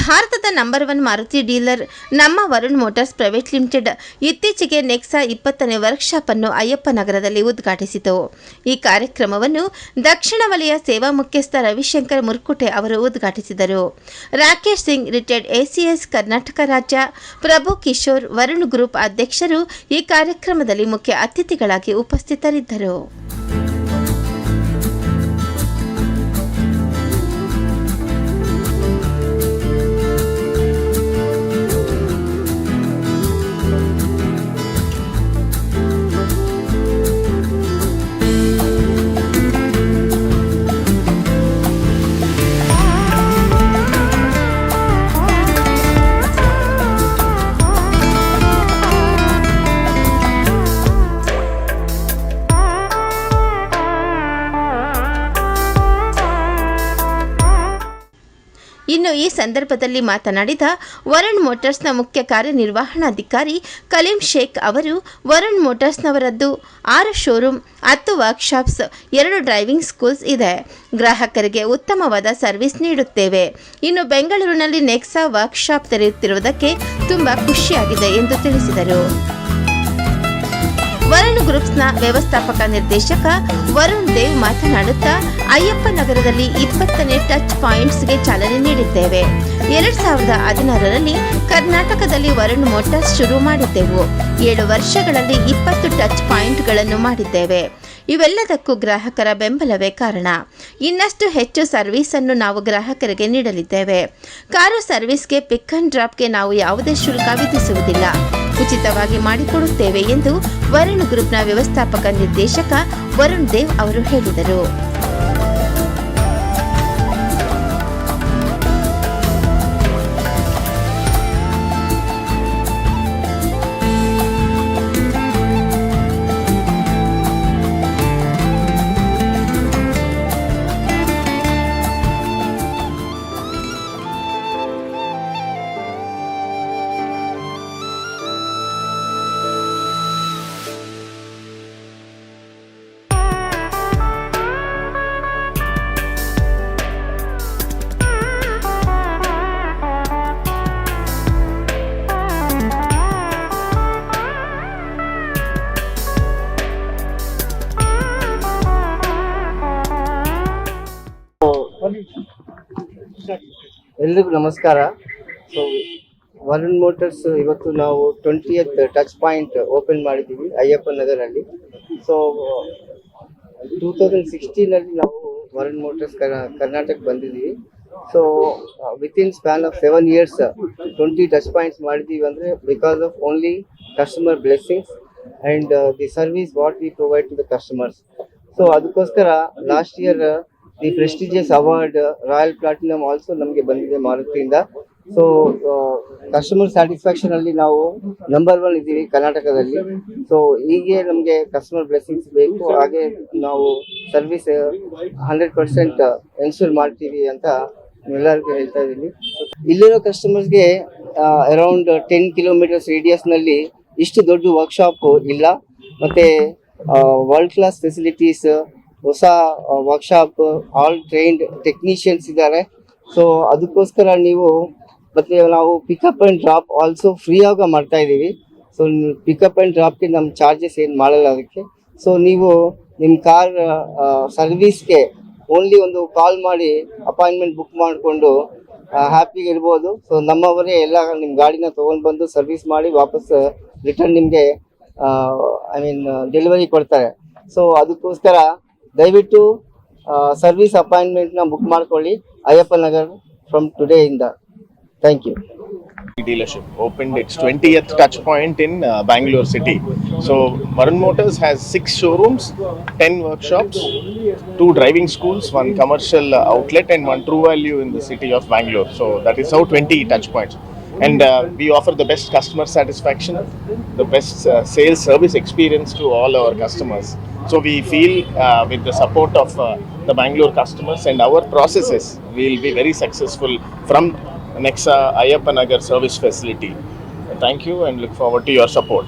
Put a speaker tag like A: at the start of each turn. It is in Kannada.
A: ಭಾರತದ ನಂಬರ್ ಒನ್ ಮಾರುತಿ ಡೀಲರ್ ನಮ್ಮ ವರುಣ್ ಮೋಟಾರ್ಸ್ ಪ್ರೈವೇಟ್ ಲಿಮಿಟೆಡ್ ಇತ್ತೀಚೆಗೆ ನೆಕ್ಸಾ ಇಪ್ಪತ್ತನೇ ವರ್ಕ್ಶಾಪ್ ಅನ್ನು ಅಯ್ಯಪ್ಪ ನಗರದಲ್ಲಿ ಉದ್ಘಾಟಿಸಿತು. ಈ ಕಾರ್ಯಕ್ರಮವನ್ನು ದಕ್ಷಿಣ ವಲಯ ಸೇವಾ ಮುಖ್ಯಸ್ಥ ರವಿಶಂಕರ್ ಮುರ್ಕುಟೆ ಅವರು ಉದ್ಘಾಟಿಸಿದರು. ರಾಕೇಶ್ ಸಿಂಗ್, ರಿಟೈರ್ಡ್ ಎಸಿಎಸ್ ಕರ್ನಾಟಕ ರಾಜ್ಯ, ಪ್ರಭು ಕಿಶೋರ್, ವರುಣ್ ಗ್ರೂಪ್ ಅಧ್ಯಕ್ಷರು ಈ ಕಾರ್ಯಕ್ರಮದಲ್ಲಿ ಮುಖ್ಯ ಅತಿಥಿಗಳಾಗಿ ಉಪಸ್ಥಿತರಿದ್ದರು. ಈ ಸಂದರ್ಭದಲ್ಲಿ ಮಾತನಾಡಿದ ವರುಣ್ ಮೋಟರ್ಸ್ನ ಮುಖ್ಯ ಕಾರ್ಯನಿರ್ವಹಣಾಧಿಕಾರಿ ಕಲೀಂ ಶೇಖ್ ಅವರು, ವರುಣ್ ಮೋಟರ್ಸ್ನವರದ್ದು ಆರು ಶೋರೂಮ್, ಹತ್ತು ವರ್ಕ್ಶಾಪ್ಸ್, ಎರಡು ಡ್ರೈವಿಂಗ್ ಸ್ಕೂಲ್ಸ್ ಇದೆ. ಗ್ರಾಹಕರಿಗೆ ಉತ್ತಮವಾದ ಸರ್ವಿಸ್ ನೀಡುತ್ತೇವೆ. ಇನ್ನು ಬೆಂಗಳೂರಿನಲ್ಲಿ ನೆಕ್ಸಾ ವರ್ಕ್ಶಾಪ್ ತೆರೆಯುತ್ತಿರುವುದಕ್ಕೆ ತುಂಬ ಖುಷಿಯಾಗಿದೆ ಎಂದು ತಿಳಿಸಿದರು. ಗ್ರೂಪ್ಸ್ನ ವ್ಯವಸ್ಥಾಪಕ ನಿರ್ದೇಶಕ ವರುಣ್ ದೇವ್ ಮಾತನಾಡುತ್ತಾ, ಅಯ್ಯಪ್ಪ ನಗರದಲ್ಲಿ ಇಪ್ಪತ್ತನೇ ಟಚ್ ಪಾಯಿಂಟ್ಸ್ಗೆ ಚಾಲನೆ ನೀಡಿದ್ದೇವೆ. ಎರಡ್ ಸಾವಿರದ ಹದಿನಾರರಲ್ಲಿ ಕರ್ನಾಟಕದಲ್ಲಿ ವರುಣ್ ಮೋಟಾರ್ಸ್ ಶುರು ಮಾಡಿದ್ದೆವು. ಏಳು ವರ್ಷಗಳಲ್ಲಿ ಇಪ್ಪತ್ತು ಟಚ್ ಪಾಯಿಂಟ್ಗಳನ್ನು ಮಾಡಿದ್ದೇವೆ. ಇವೆಲ್ಲದಕ್ಕೂ ಗ್ರಾಹಕರ ಬೆಂಬಲವೇ ಕಾರಣ. ಇನ್ನಷ್ಟು ಹೆಚ್ಚು ಸರ್ವಿಸ್ ಅನ್ನು ನಾವು ಗ್ರಾಹಕರಿಗೆ ನೀಡಲಿದ್ದೇವೆ. ಕಾರು ಸರ್ವಿಸ್ಗೆ ಪಿಕ್ ಅಂಡ್ ಡ್ರಾಪ್ಗೆ ನಾವು ಯಾವುದೇ ಶುಲ್ಕ ವಿಧಿಸುವುದಿಲ್ಲ. ಉಚಿತವಾಗಿ ಮಾಡಿಕೊಡುತ್ತೇವೆ ಎಂದು ವರುಣ್ ಗ್ರೂಪ್ನ ವ್ಯವಸ್ಥಾಪಕ ನಿರ್ದೇಶಕ ವರುಣ್ ದೇವ್ ಅವರು ಹೇಳಿದರು.
B: ಎಲ್ರಿಗೂ ನಮಸ್ಕಾರ. ಸೊ ವರುಣ್ ಮೋಟರ್ಸ್ ಇವತ್ತು ನಾವು ಟ್ವೆಂಟಿಯತ್ ಟಚ್ ಪಾಯಿಂಟ್ ಓಪನ್ ಮಾಡಿದ್ದೀವಿ ಅಯ್ಯಪ್ಪ ನಗರಲ್ಲಿ. ಸೊ ಟೂ ತೌಸಂಡ್ ಸಿಕ್ಸ್ಟೀನಲ್ಲಿ ನಾವು ವರುಣ್ ಮೋಟರ್ಸ್ ಕರ್ನಾಟಕ ಬಂದಿದ್ದೀವಿ. So within span of seven years twenty touch points ಮಾಡಿದ್ದೀವಿ ಅಂದರೆ because of only customer blessings and the service what we provide to the customers so ಅದಕ್ಕೋಸ್ಕರ last year the prestigious award royal platinum also ನಮಗೆ ಬಂದಿದೆ ಮಾರುತಿಯಿಂದ. ಸೊ ಕಸ್ಟಮರ್ ಸ್ಯಾಟಿಸ್ಫ್ಯಾಕ್ಷನ್ ಅಲ್ಲಿ ನಾವು ನಂಬರ್ ಒನ್ ಇದ್ದೀವಿ ಕರ್ನಾಟಕದಲ್ಲಿ. ಸೊ ಹೀಗೆ ನಮಗೆ ಕಸ್ಟಮರ್ ಬ್ಲೆಸ್ಸಿಂಗ್ಸ್ ಬೇಕು. ಹಾಗೆ ನಾವು ಸರ್ವಿಸ್ ಹಂಡ್ರೆಡ್ ಪರ್ಸೆಂಟ್ ಎನ್ಶೂರ್ ಮಾಡ್ತೀವಿ ಅಂತ ಎಲ್ಲರಿಗೂ ಹೇಳ್ತಾ ಇದ್ದೀನಿ. ಇಲ್ಲಿರೋ ಕಸ್ಟಮರ್ಸ್ಗೆ ಅರೌಂಡ್ ಟೆನ್ ಕಿಲೋಮೀಟರ್ಸ್ ರೇಡಿಯಸ್ನಲ್ಲಿ ಇಷ್ಟು ದೊಡ್ಡ ವರ್ಕ್ಶಾಪ್ ಇಲ್ಲ. ಮತ್ತೆ ವರ್ಲ್ಡ್ ಕ್ಲಾಸ್ ಫೆಸಿಲಿಟೀಸ್ ಹೊಸ ವರ್ಕ್ಶಾಪ್ ಆಲ್ ಟ್ರೈನ್ಡ್ ಟೆಕ್ನಿಷಿಯನ್ಸ್ ಇದ್ದಾರೆ. ಸೊ ಅದಕ್ಕೋಸ್ಕರ ನೀವು ಮತ್ತೆ ನಾವು pickup and drop also free ಆಗ ಮಾಡ್ತಾ ಇದ್ದೀವಿ. ಸೊ ಪಿಕಪ್ ಆ್ಯಂಡ್ ಡ್ರಾಪ್ಗೆ ನಮ್ಮ ಚಾರ್ಜಸ್ ಏನು ಮಾಡಲ್ಲ ಅದಕ್ಕೆ. ಸೊ ನೀವು ನಿಮ್ಮ ಕಾರ್ ಸರ್ವಿಸ್ಗೆ ಓನ್ಲಿ ಒಂದು ಕಾಲ್ ಮಾಡಿ ಅಪಾಯಿಂಟ್ಮೆಂಟ್ ಬುಕ್ ಮಾಡಿಕೊಂಡು ಹ್ಯಾಪಿಗೆ ಇರ್ಬೋದು. ಸೊ ನಮ್ಮವರೇ ಎಲ್ಲ ನಿಮ್ಮ ಗಾಡಿನ ತೊಗೊಂಡು ಬಂದು ಸರ್ವಿಸ್ ಮಾಡಿ ವಾಪಸ್ ರಿಟರ್ನ್ ನಿಮಗೆ ಐ ಮೀನ್ ಡೆಲಿವರಿ ಕೊಡ್ತಾರೆ. ಸೊ ಅದಕ್ಕೋಸ್ಕರ ದಯವಿಟ್ಟು ಸರ್ವಿಸ್ ಅಪಾಯಿಂಟ್ಮೆಂಟ್ನ ಬುಕ್ ಮಾಡ್ಕೊಳ್ಳಿ ಅಯ್ಯಪ್ಪ ನಗರ್ ಫ್ರಮ್ ಟುಡೇ ಇಂದ thank you
C: dealership opened its 20th touch point in uh, Bangalore city. So Varun Motors has six showrooms, 10 workshops, two driving schools, one commercial uh, outlet and one true value in the city of Bangalore. So that is how 20 touch points. And uh, we offer the best customer satisfaction, the best uh, sales service experience to all our customers. So we feel uh, with the support of uh, the Bangalore customers and our processes, we will be very successful from Nexa Ayyappa Nagar service facility. Thank you and look forward to your support.